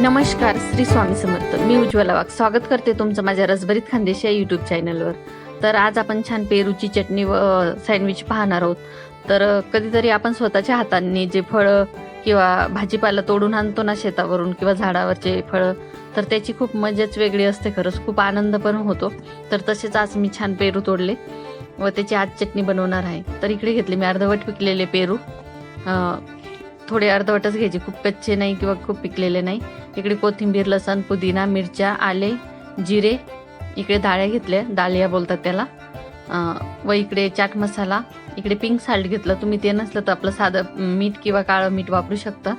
नमस्कार श्री स्वामी समर्थ. मी उज्ज्वला वाघ. स्वागत करते तुमचं माझ्या रसभरीत खानदेश या यूट्यूब चॅनलवर तर आज आपण छान पेरूची चटणी व सँडविच पाहणार आहोत. तर कधीतरी आपण स्वतःच्या हातांनी जे फळं किंवा भाजीपाला तोडून आणतो ना शेतावरून किंवा झाडावरचे फळं तर त्याची खूप मजाच वेगळी असते खरंच. खूप आनंद पण होतो. तर तसेच आज मी छान पेरू तोडले व त्याची आज चटणी बनवणार आहे. तर इकडे घेतले मी अर्धवट पिकलेले पेरू. थोडे अर्धवटच घ्यायचे. खूप कच्चे नाही किंवा खूप पिकलेले नाही. इकडे कोथिंबीर लसण पुदिना मिरच्या आले जिरे इकडे डाळ्या घेतल्या. डालिया बोलतात त्याला. व इकडे चाट मसाला इकडे पिंक साल्ट घेतलं. तुम्ही ते नसलं तर आपलं साधं मीठ किंवा काळं मीठ वापरू शकता.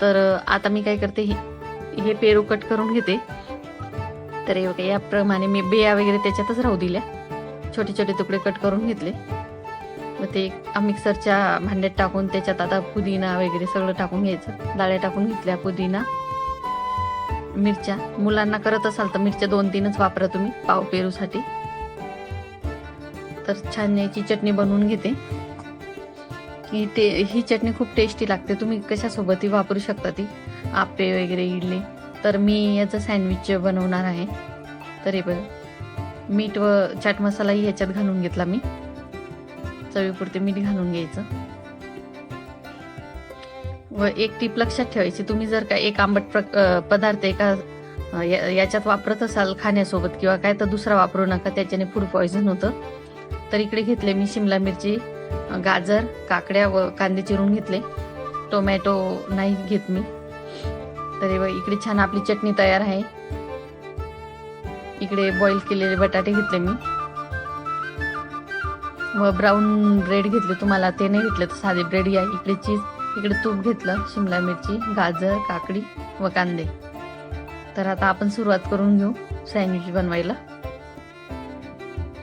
तर आता मी काय करते हे हे पेरू कट करून घेते. तर हे याप्रमाणे मी बिया वगैरे त्याच्यातच राहू दिल्या. छोटे छोटे तुकडे कट करून घेतले. मग ते मिक्सरच्या भांड्यात टाकून त्याच्यात आता पुदिना वगैरे सगळं टाकून घ्यायचं. डाळ्या टाकून घेतल्या पुदिना. मिरच्या मुलांना करत असाल तर मिरच्या दोन तीनच वापरा तुम्ही पाव पेरूसाठी. तर छान याची चटणी बनवून घेते. की ते ही चटणी खूप टेस्टी लागते. तुम्ही कशासोबतही वापरू शकता ती. आपे वगैरे इडली. तर मी याचं सँडविच बनवणार आहे. तर हे बघ. मीठ व चाट मसालाही ह्याच्यात घालून घेतला मी. चवीपुरते मीठ घालून घ्यायचं. व एक टीप लक्षात ठेवायची. तुम्ही जर का एक आंबट पदार्थ एका या- याच्यात वापरत असाल खाण्यासोबत किंवा काय तर दुसरा वापरू नका. त्याच्याने फूड पॉइझन होतं. तर इकडे घेतले मी शिमला मिरची गाजर काकड्या व कांदे चिरून घेतले. टोमॅटो नाही घेत मी. तर इकडे छान आपली चटणी तयार आहे. इकडे बॉईल केलेले बटाटे घेतले मी. व ब्राऊन ब्रेड घेतले. तुम्हाला ते नाही घेतले तर साधे ब्रेड या. इकडे चीज इकडे तूप घेतलं शिमला मिरची गाजर काकडी व कांदे. तर आता आपण सुरुवात करून घेऊ सँडविच बनवायला.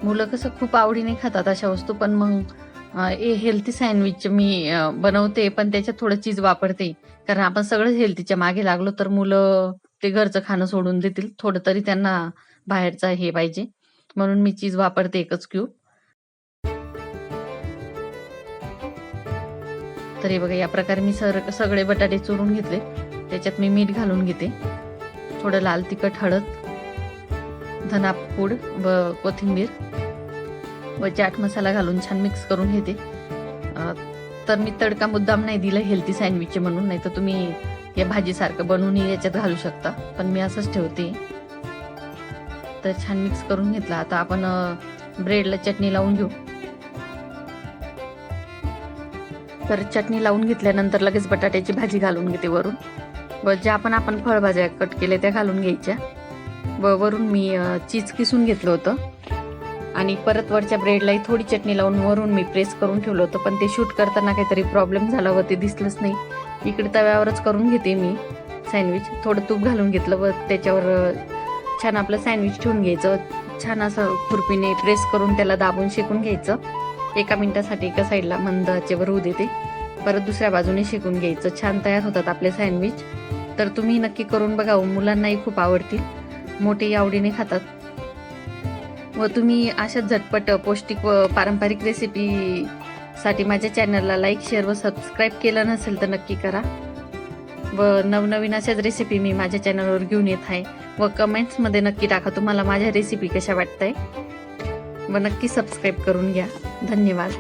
मुलं कसं खूप आवडीने खातात अशा वस्तू पण मग ए हे हेल्थी सँडविच मी बनवते पण त्याच्यात थोडं चीज वापरते. कारण आपण सगळं हेल्थीच्या मागे लागलो तर मुलं ते घरचं खाणं सोडून देतील. थोडं तरी त्यांना बाहेरचं हे पाहिजे. म्हणून मी चीज वापरते एकच क्यूब तर हे बघा या प्रकारे मी सर सगळे बटाटे चुरून घेतले. त्याच्यात मी मीठ घालून घेते. थोडं लाल तिखट हळद धनापूड व कोथिंबीर व चाट मसाला घालून छान मिक्स करून घेते. तर मी तडका मुद्दाम नाही दिला हेल्थी सँडविच म्हणून नाही तर तुम्ही या भाजीसारखं बनवूनही याच्यात घालू शकता. पण मी असंच ठेवते. तर छान मिक्स करून घेतला. आता आपण ब्रेडला चटणी लावून घेऊ. तर चटणी लावून घेतल्यानंतर लगेच बटाट्याची भाजी घालून घेते वरून. व ज्या पण आपण फळभाज्या कट केल्या त्या घालून घ्यायच्या. व वरून मी चीज किसून घेतलं होतं. आणि परत वरच्या ब्रेडलाही थोडी चटणी लावून वरून मी प्रेस करून ठेवलं होतं. पण ते शूट करताना काहीतरी प्रॉब्लेम झाला व ते दिसलंच नाही. इकडे तव्यावरच करून घेते मी सँडविच थोडं तूप घालून घेतलं व त्याच्यावर छान आपलं सँडविच ठेवून घ्यायचं. छान असं खुरपीने प्रेस करून त्याला दाबून शेकून घ्यायचं. एका मिनिटासाठी एका साईडला मंद आचेवर होऊ देते. परत दुसऱ्या बाजूने शेकून घ्यायचं. छान तयार होतात आपले सँडविच तर तुम्ही नक्की करून बघा हो, मुलांनाही खूप आवडतील. मोठेही आवडीने खातात. व तुम्ही अशा झटपट पौष्टिक व पारंपरिक रेसिपीसाठी माझ्या चॅनलला लाईक शेअर व सबस्क्राईब केलं नसेल तर नक्की करा. व नवनवीन अशाच रेसिपी मी माझ्या चॅनलवर घेऊन येत आहे. व कमेंट्समध्ये नक्की टाका तुम्हाला माझ्या रेसिपी कशा वाटत आहे व नक्की सबस्क्राईब करून घ्या. धन्यवाद.